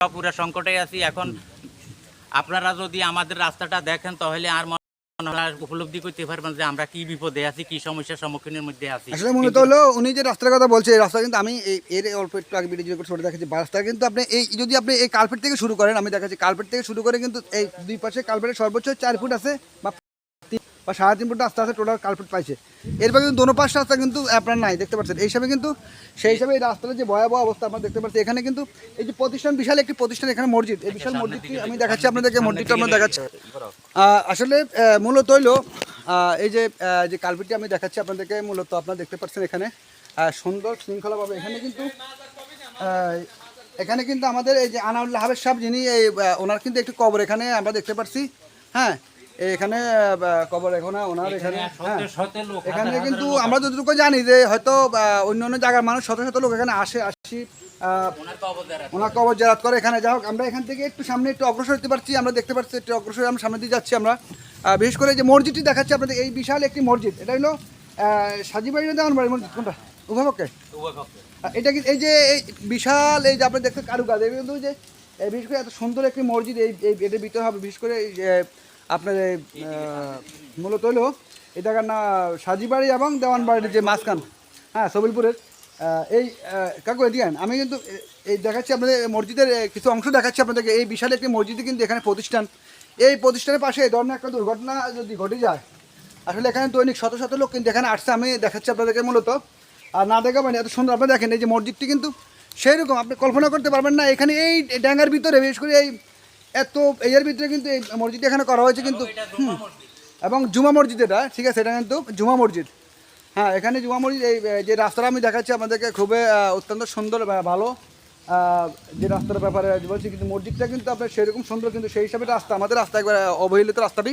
পুরো সংকটে আছি। এখন আপনারা যদি আমাদের রাস্তাটা দেখেন তাহলে আর উপলব্ধি করতে পারবেন যে আমরা কি বিপদে আছি কি সমস্যার সম্মুখীনের মধ্যে আছি। আসলে মূলত হলো উনি যে রাস্তার কথা বলছে এই রাস্তা কিন্তু আমি এই এর অল্প একটু আগে ভিডিও করে ছোট দেখাচ্ছি। রাস্তা কিন্তু আপনি এই যদি আপনি এই কালপেট থেকে শুরু করেন আমি দেখাচ্ছি কালপেট থেকে শুরু করে কিন্তু এই দুই পাশে কালপেটের সর্বোচ্চ চার ফুট আছে বা বা সাড়ে তিন ফুট রাস্তা আছে টোটাল কালপেট পাইছে। এরপর কিন্তু দোনো পাশ রাস্তা কিন্তু আপনার নাই দেখতে পাচ্ছেন। এই হিসাবে কিন্তু সেই হিসাবে এই রাস্তার যে ভয়াবহ অবস্থা আমরা দেখতে পাচ্ছি এখানে কিন্তু এই যে প্রতিষ্ঠান বিশাল একটি প্রতিষ্ঠান এখানে মসজিদ। এই বিশাল মসজিদটি আমি দেখাচ্ছি আপনাদেরকে মসজিদটা আমরা দেখাচ্ছি। আসলে মূলত হইল এই যে যে কালপিটি আমি দেখাচ্ছি আপনাদেরকে মূলত আপনারা দেখতে পাচ্ছেন এখানে সুন্দর শৃঙ্খলাভাবে এখানে কিন্তু এখানে কিন্তু আমাদের এই যে আনাউল্লাহ হাবের সাহেব যিনি এই ওনার কিন্তু একটি কবর এখানে আমরা দেখতে পাচ্ছি হ্যাঁ এখানে কবর এখানে ওনার এখানে হ্যাঁ। এখানে কিন্তু আমরা যতটুকু জানি যে হয়তো অন্য অন্য জায়গার মানুষ শত শত লোক এখানে আসে আসি ওনার কবর জেরাত করে। এখানে। যাই হোক আমরা এখান থেকে একটু সামনে একটু অগ্রসর হতে পারছি আমরা দেখতে পাচ্ছি একটু অগ্রসর আমরা সামনে দিয়ে যাচ্ছি আমরা। বিশেষ করে যে মসজিদটি দেখাচ্ছি আপনাদের এই বিশাল একটি মসজিদ। এটা হলো সাজিবাড়ি দেওয়ান বাড়ি মসজিদ কোনটা? উভয়পক্ষে? এটা কি এই যে এই বিশাল এই যে আপনি দেখতে কারুকাজ এটা কিন্তু যে এই বিশেষ করে এত সুন্দর একটি মসজিদ এই এই এটার ভিতরে হবে। বিশেষ করে এই আপনার মূলত হলো, এই জায়গার না, সাজিবাড়ি এবং দেওয়ানবাড়ির যে মাঝখান হ্যাঁ সবিলপুরের এই কাকু এদিয়ান আমি কিন্তু এই দেখাচ্ছি আপনাদের মসজিদের কিছু অংশ দেখাচ্ছি আপনাদেরকে। এই বিশাল একটি মসজিদে কিন্তু এখানে প্রতিষ্ঠান। এই প্রতিষ্ঠানের পাশে এই ধরনের একটা দুর্ঘটনা যদি ঘটে যায়, আসলে এখানে দৈনিক শত শত লোক কিন্তু এখানে আসছে। আমি দেখাচ্ছি আপনাদেরকে মূলত। আর না দেখা মানে এত সুন্দর আপনি দেখেন, এই যে মসজিদটি কিন্তু সেই রকম আপনি কল্পনা করতে পারবেন না। এখানে এই ড্যাঙ্গার ভিতরে, বিশেষ করে এই এত এর ভিতরে কিন্তু এই মসজিদ এখানে করা হয়েছে কিন্তু এবং জুমা মসজিদ। এটা ঠিক আছে এটা কিন্তু জুমা মসজিদ। হ্যাঁ এখানে জুমা মসজিদ এই যে রাস্তাটা আমি দেখাচ্ছি আপনাদেরকে খুবই অত্যন্ত সুন্দর ভালো যে রাস্তার ব্যাপারে বলছি কিন্তু মসজিদটা কিন্তু আপনার সেরকম সুন্দর কিন্তু সেই হিসাবে রাস্তা আমাদের রাস্তা একবার অবহেলিত রাস্তাটি।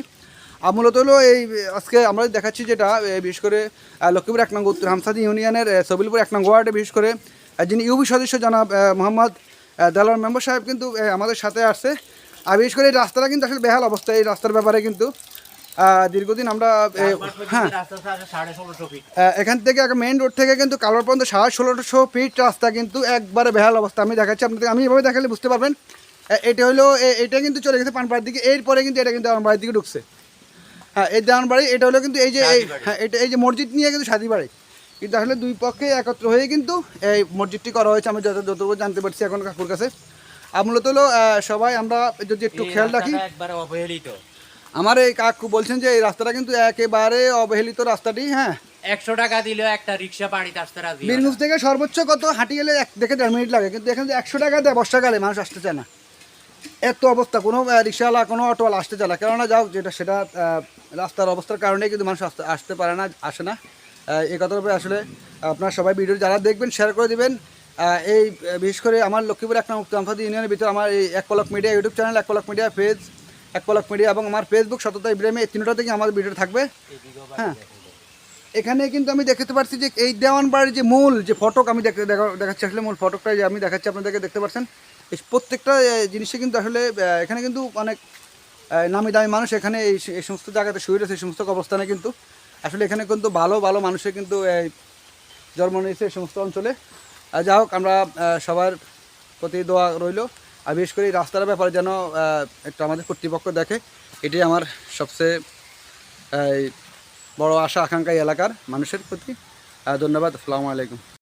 আর মূলত হলো এই আজকে আমরা দেখাচ্ছি যেটা বিশেষ করে লক্ষ্মীপুর এক নং উত্তর হামসাদি ইউনিয়নের সবিলপুর এক নং ওয়ার্ডে বিশেষ করে যিনি ইউবি সদস্য জনাব মোহাম্মদ দেলোয়ার মেম্বার সাহেব কিন্তু আমাদের সাথে আসছে। আর বিশেষ করে এই রাস্তাটা কিন্তু আসলে বেহাল অবস্থা এই রাস্তার ব্যাপারে কিন্তু দীর্ঘদিন আমরা হ্যাঁ। এখান থেকে একটা মেইন রোড থেকে কিন্তু কালোর পর্যন্ত সাড়ে ষোলোশো ফিট রাস্তা কিন্তু একবারে বেহাল অবস্থা। আমি দেখাচ্ছি আপনাদের আমি এভাবে দেখালে বুঝতে পারবেন। এটা হলো এ- এটা কিন্তু চলে গেছে পানপাড়ার দিকে এরপরে কিন্তু এটা কিন্তু আমার বাড়ির দিকে ঢুকছে। হ্যাঁ এই দেওয়ান বাড়ি এটা হলো কিন্তু এই যে এই হ্যাঁ এটা এই যে মসজিদ নিয়ে কিন্তু সাদি বাড়ি কিন্তু আসলে দুই পক্ষে একত্র হয়ে কিন্তু এই মসজিদটি করা হয়েছে আমি যত যতটুকু জানতে পারছি এখন কাকুর কাছে। মূলত হলো সবাই আমরা যদি একটু খেয়াল রাখি একবারে অবহেলিত। আমার এই কাকু বলছেন যে এই রাস্তাটা কিন্তু একেবারে অবহেলিত রাস্তাটি হ্যাঁ। একশো টাকা দিলেও একটা রিক্সা বাড়িতে আসতে রাজি। বীরগঞ্জ থেকে সর্বোচ্চ কত? হাঁটি গেলে এক দেখে দেড় মিনিট লাগে কিন্তু এখানে একশো টাকা দেয় বর্ষাকালে মানুষ আসতে চায় না। এত অবস্থা কোনো রিক্সাওয়ালা কোনো অটোওয়ালা আসতে চায় না। কেননা যাও যেটা সেটা রাস্তার অবস্থার কারণে কিন্তু মানুষ আসতে আসতে পারে না আসে না। এই কথার উপরে আসলে আপনারা সবাই ভিডিও যারা দেখবেন শেয়ার করে দিবেন। এই বিশেষ করে আমার লক্ষ্মীপুর এক নম্বর আমফাদি ইউনিয়নের ভিতরে আমার এই এক পলক মিডিয়া ইউটিউব চ্যানেল এক পলক মিডিয়া পেজ এক পলক মিডিয়া এবং আমার ফেসবুক সততা ইব্রাহিম, এই তিনটা থেকে আমার ভিডিও থাকবে। হ্যাঁ। এখানে কিন্তু আমি দেখতে পাচ্ছি যে এই দেওয়ান বাড়ির যে মূল যে ফটক, আমি দেখ- দেখা- দেখাচ্ছি আসলে মূল ফটকটা যে আমি দেখাচ্ছি, আপনাদেরকে দেখতে পাচ্ছেন। এই প্রত্যেকটা জিনিসে কিন্তু আসলে এখানে কিন্তু অনেক নামি দামি মানুষ এখানে এই এই সমস্ত জায়গাতে শুয়ে রয়েছে, এই সমস্ত অবস্থানে কিন্তু। আসলে এখানে কিন্তু ভালো ভালো মানুষের কিন্তু জন্ম নিয়েছে এই সমস্ত অঞ্চলে। আর যা হোক, আমরা সবার প্রতি দোয়া রইল। আর বিশেষ করে রাস্তার ব্যাপারে যেন একটু আমাদের কর্তৃপক্ষ দেখে এটি আমার সবচেয়ে বড় আশা, আকাঙ্ক্ষা এলাকার মানুষের প্রতি। ধন্যবাদ, আসসালামু আলাইকুম।